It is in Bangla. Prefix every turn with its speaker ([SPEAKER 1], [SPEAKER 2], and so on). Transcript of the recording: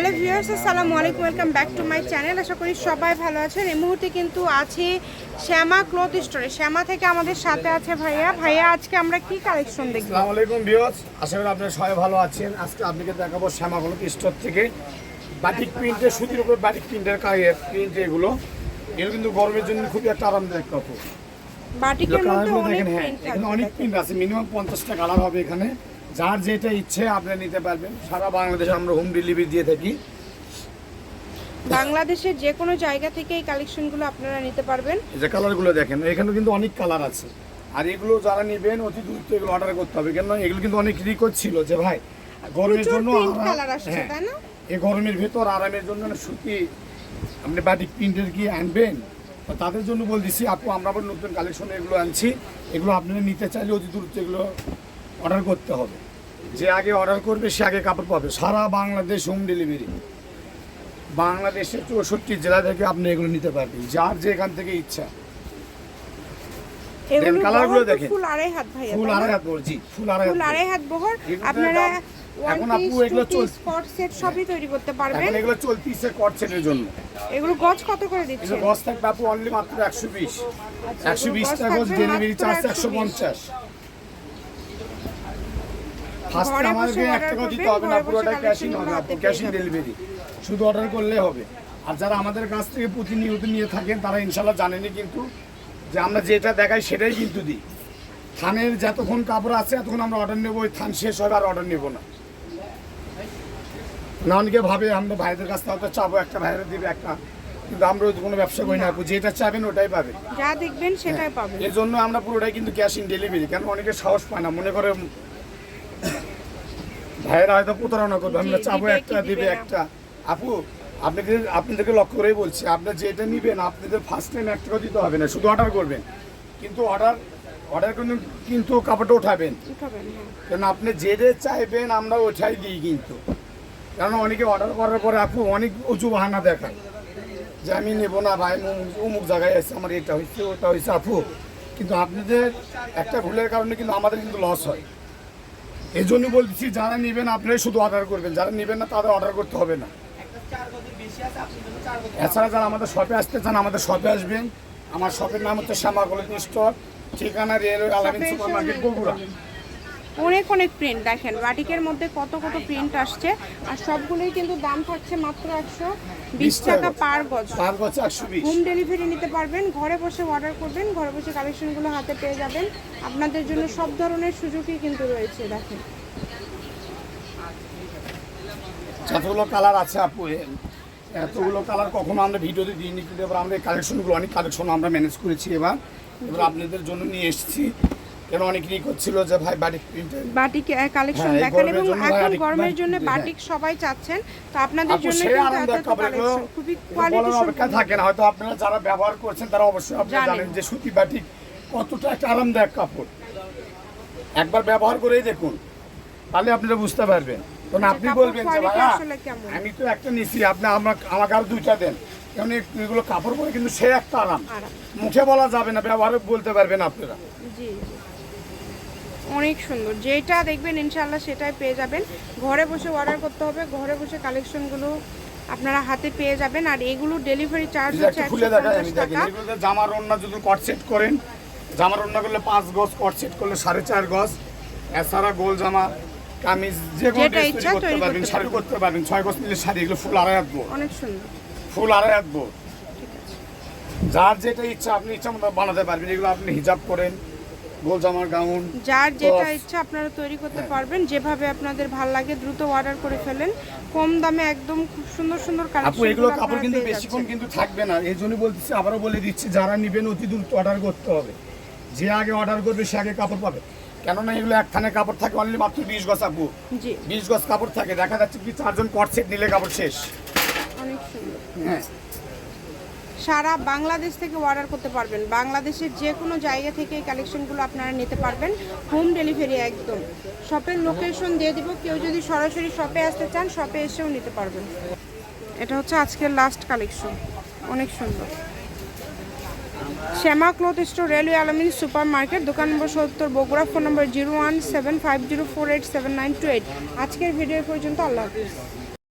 [SPEAKER 1] হ্যালো ভিউয়ার্স আসসালামু আলাইকুম welcome back to my channel. আশা করি সবাই ভালো আছেন। এই মুহূর্তে কিন্তু আছি শ্যামা ক্লথ স্টোরে। শ্যামা থেকে আমাদের সাথে আছে ভাইয়া। ভাইয়া আজকে আমরা কি কালেকশন দেখব?
[SPEAKER 2] আসসালামু আলাইকুম ভিউয়ার্স আশা করি আপনারা সবাই ভালো আছেন। আজকে আপনাকে দেখাবো শ্যামাগুলো স্টোর থেকে বাটিক প্রিন্টের সুতির উপর বাটিক প্রিন্টের কাজের প্রিন্ট এগুলো। এগুলো কিন্তু গরমের জন্য খুবই একটা আরামদায়ক কাপড়।
[SPEAKER 1] বাটিকের মধ্যে অনেক
[SPEAKER 2] হ্যাঁ
[SPEAKER 1] প্রিন্ট
[SPEAKER 2] অনেক প্রিন্ট আছে। মিনিমাম পঞ্চাশটা কালার হবে এখানে। যার যেটা ইচ্ছে আপনি নিতে পারবেন। সারা বাংলাদেশে আমরা হোম ডেলিভারি দিয়ে থাকি।
[SPEAKER 1] বাংলাদেশের যে কোনো জায়গা থেকে এই কালেকশনগুলো আপনারা নিতে পারবেন।
[SPEAKER 2] এই যে কালারগুলো দেখেন এখানে কিন্তু অনেক কালার আছে। আর এগুলো যারা নেবেন অতি দ্রুত এগুলো অর্ডার করতে হবে। কেন এগুলো কিন্তু অনেক রিকোয়েস্ট ছিল যে ভাই গরমের জন্য
[SPEAKER 1] আসছে
[SPEAKER 2] হ্যাঁ, এই গরমের ভেতর আরামের জন্য না সুতি আপনি বাটিক প্রিন্টের কি আনবেন? তাদের জন্য বলতেছি আপু আমরা আবার নতুন কালেকশন এগুলো আনছি। এগুলো আপনারা নিতে চাইলে অতি দ্রুত এগুলো অর্ডার করতে হবে। যে আগে অর্ডার করবে সে আগে কাপড় পাবে। সারা বাংলাদেশ হোম ডেলিভারি বাংলাদেশের চৌষট্টি জেলা থেকে আপনি এগুলো নিতে পারবেন যার যে এখান থেকে ইচ্ছা। কালারগুলো দেখেন।
[SPEAKER 1] ফুল আড়াই হাত ভাইয়া
[SPEAKER 2] ফুল আড়াই হাত বলছি ফুল আড়াই
[SPEAKER 1] ফুল আড়াই হাত বহর। আপনারা
[SPEAKER 2] এখন আপু এগুলো
[SPEAKER 1] স্পট সেট সবই তৈরি করতে পারবেন।
[SPEAKER 2] জন্য।
[SPEAKER 1] এগুলো গজ কত করে
[SPEAKER 2] এগুলো
[SPEAKER 1] দিচ্ছেন?
[SPEAKER 2] থাকবে আপু অনলি মাত্র
[SPEAKER 1] গজ
[SPEAKER 2] টাকা ডেলিভারি চার্জ
[SPEAKER 1] 120
[SPEAKER 2] একশো পঞ্চাশ। ফার্স্টে আমাদেরকে এক
[SPEAKER 1] order
[SPEAKER 2] দিতে হবে না পুরোটা ক্যাশিং হবে
[SPEAKER 1] গুলো
[SPEAKER 2] ক্যাশিং ডেলিভারি শুধু অর্ডার করলে হবে। আর যারা আমাদের কাছ থেকে প্রতিনিয়ত নিয়ে থাকেন তারা ইনশাল্লাহ জানেনই কিন্তু যে আমরা যেটা দেখাই সেটাই কিন্তু দিই। থানের যতক্ষণ কাপড় আছে এতক্ষণ আমরা অর্ডার নেব ওই থান শেষ হবে আর অর্ডার নেব না। না অনেকে ভাবে আমরা ভাইদের কাছ থেকে হয়তো চাবো একটা ভাইয়ের দিবে একটা। কিন্তু আমরা কোনো ব্যবসা করি না যেটা চাবেন ওটাই পাবে।
[SPEAKER 1] যা দেখবেন সেটাই পাবেন।
[SPEAKER 2] এর জন্য আমরা পুরোটাই কিন্তু ক্যাশ ইন ডেলিভারি কেন অনেকে সাহস পায় না মনে করে ভাইয়েরা হয়তো প্রতারণা করবে। আমরা চাবো একটা দিবে একটা। আপু আপনাদের আপনাদেরকে লক্ষ্য করেই বলছি আপনার যেটা নিবেন আপনাদের ফার্স্ট টাইম এক টাকা দিতে হবে না শুধু অর্ডার করবেন। কিন্তু অর্ডার অর্ডার কিন্তু কিন্তু কাপড়টা উঠাবেন।
[SPEAKER 1] হ্যাঁ।
[SPEAKER 2] কারণ আপনি যেটা চাইবেন আমরা ওঠাই দিই কিন্তু। কারণ অনেকে অর্ডার করার পরে আপু অনেক উঁচু বাহানা দেখায়। যে আমি নেব না ভাই অমুক- অমুক জায়গায় এসে আমার এটা হয়েছে ওটা হয়েছে। আপু কিন্তু আপনাদের একটা ভুলের কারণে কিন্তু আমাদের কিন্তু লস হয়। এই জন্য বলছি যারা নেবেন আপনারাই শুধু অর্ডার করবেন। যারা নেবেন না তাদের অর্ডার করতে হবে না। এছাড়া যারা আমাদের শপে আসতে চান আমাদের শপে আসবেন। আমার শপের নাম হচ্ছে শ্যামা কলেজ স্টোর ঠিকানা railway Alamin super market Bogura.
[SPEAKER 1] অনেক অনেক প্রিন্ট দেখেন বাটিকের মধ্যে কত কত প্রিন্ট আসছে আর সবগুলোই কিন্তু দাম থাকছে মাত্র একশো বিশ টাকা পার গজ হোম ডেলিভারি নিতে পারবেন ঘরে বসে অর্ডার করবেন ঘরে বসে কালেকশনগুলো হাতে পেয়ে যাবেন। আপনাদের জন্য সব ধরনের সুযোগই কিন্তু রয়েছে দেখেন।
[SPEAKER 2] যতগুলো কালার আছে আপু এতগুলো কালার কখনো আমরা ভিডিওতে দিইনি কিন্তু এবার আমরা কালেকশনগুলো অনেক কালেকশন আমরা ম্যানেজ করেছি এবার। এবার আপনাদের জন্য নিয়ে এসেছি। কেন অনেক রিক হচ্ছিল যে ভাই প্রিন্টের
[SPEAKER 1] বাটিক কালেকশন
[SPEAKER 2] হ্যাঁ,
[SPEAKER 1] দেখেন এবং এখন
[SPEAKER 2] বাটিক-
[SPEAKER 1] গরমের জন্য
[SPEAKER 2] বাটিক-
[SPEAKER 1] বাটিক সবাই চাচ্ছেন তো আপনাদের জন্য কিন্তু এত কালেকশন খুবই কোয়ালিটি
[SPEAKER 2] অপেক্ষা থাকে না। হয়তো আপনারা যারা ব্যবহার করছেন তারা অবশ্যই আপনারা
[SPEAKER 1] জানেন।
[SPEAKER 2] যে সুতি বাটিক কতটা একটা আরামদায়ক কাপড়। একবার ব্যবহার করেই দেখুন তাহলে আপনারা বুঝতে পারবেন। তখন আপনি বলবেন যে ভাইয়া আমি তো একটা নিছি আপনি আমার আমাকে আরও দুইটা দেন। কারণ এগুলো কাপড় পরে কিন্তু সে একটা আরাম। মুখে বলা যাবে না ব্যবহারে বলতে পারবেন আপনারা।
[SPEAKER 1] জি। অনেক সুন্দর। যেটা দেখবেন ইনশাল্লাহ সেটাই পেয়ে যাবেন। ঘরে বসে অর্ডার করতে হবে ঘরে বসে কালেকশনগুলো আপনারা হাতে পেয়ে যাবেন। আর এগুলো ডেলিভারি চার্জ হচ্ছে একশো পঞ্চাশ টাকা।
[SPEAKER 2] জামার ওড়না যদি কট সেট করেন জামার ওড়না করলে পাঁচ গজ কট সেট করলে সাড়ে চার গজ। এছাড়া গোল জামা কামিজ যে
[SPEAKER 1] যেটা ইচ্ছা
[SPEAKER 2] তৈরি করতে পারবেন শাড়ি করতে পারবেন। ছয় গজ মিলে শাড়ি এগুলো ফুল আড়াই বোর।
[SPEAKER 1] অনেক সুন্দর।
[SPEAKER 2] ফুল আড়াই বোর। যার যেটা ইচ্ছা আপনি ইচ্ছা মতো বানাতে পারবেন। এগুলো আপনি হিজাব করেন গোল জামার গাউন
[SPEAKER 1] যার যেটা ইচ্ছা আপনারা তৈরি করতে
[SPEAKER 2] হ্যাঁ।
[SPEAKER 1] পারবেন যেভাবে আপনাদের ভালো লাগে দ্রুত অর্ডার করে ফেলেন। কম দামে একদম খুব সুন্দর সুন্দর
[SPEAKER 2] আপু
[SPEAKER 1] কালেকশন
[SPEAKER 2] এগুলো কাপড় কিন্তু বেশিক্ষণ কিন্তু থাকবে না। এই জন্য বলতেছি আবারও বলে দিচ্ছি যারা নিবেন অতি দ্রুত অর্ডার করতে হবে। যে আগে অর্ডার করবে সে আগে কাপড় পাবে। কেননা এগুলো একখানে কাপড় থাকে অনলি মাত্র বিশ গজ আপু।
[SPEAKER 1] জি।
[SPEAKER 2] বিশ গজ কাপড় থাকে দেখা যাচ্ছে কি চারজন কট সেট নিলে কাপড় শেষ।
[SPEAKER 1] অনেক সুন্দর।
[SPEAKER 2] হ্যাঁ।
[SPEAKER 1] সারা বাংলাদেশ থেকে অর্ডার করতে পারবেন। বাংলাদেশের যে কোনো জায়গা থেকে এই কালেকশনগুলো আপনারা নিতে পারবেন। হোম ডেলিভারি একদম। শপের লোকেশন দিয়ে দিব। কেউ যদি সরাসরি শপে আসতে চান শপে এসেও নিতে পারবেন। এটা হচ্ছে আজকের লাস্ট কালেকশন অনেক সুন্দর। Shyama cloth store, railway Alamin super market দোকান নম্বর সত্তর, Bogura, phone number zero one seven five zero four eight seven nine two eight. আজকের ভিডিও পর্যন্ত। আল্লাহ হাফিজ।